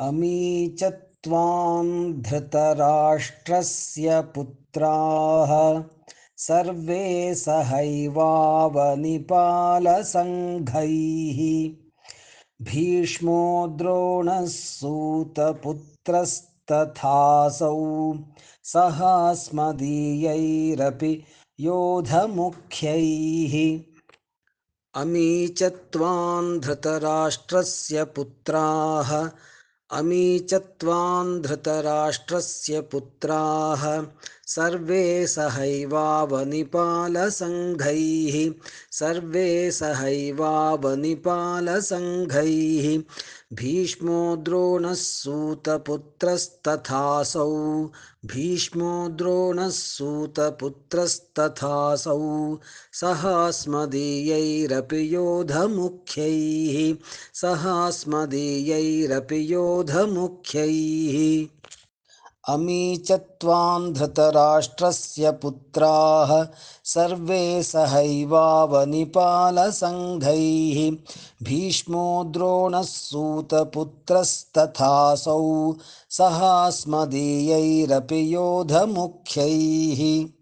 अमी च त्वां धृतराष्ट्रस्य पुत्राः। सर्वे सहैवावनिपालसङ्घैः। भीष्मो द्रोणः सूतपुत्रस्तथासौ योधमुख्यैः। अमी च त्वां धृतराष्ट्रस्य पुत्राः अमी च त्वां धृतराष्ट्रस्य पुत्राः। सर्वे सहैवावनिपालसङ्घैः। सर्वे सहैवावनिपालसङ्घैः। भीष्मो द्रोणः भीष्मो द्रोणः सहास्मदीयैरपि योधमुख्यैः। सहास्मदीयैरपि योधमुख्यैः अमी च त्वां धृतराष्ट्रस्य पुत्राः सर्वे सहैवावनिपालसङ्घैः। भीष्मो द्रोणः सहास्मदीयैरपि योधमुख्यैः।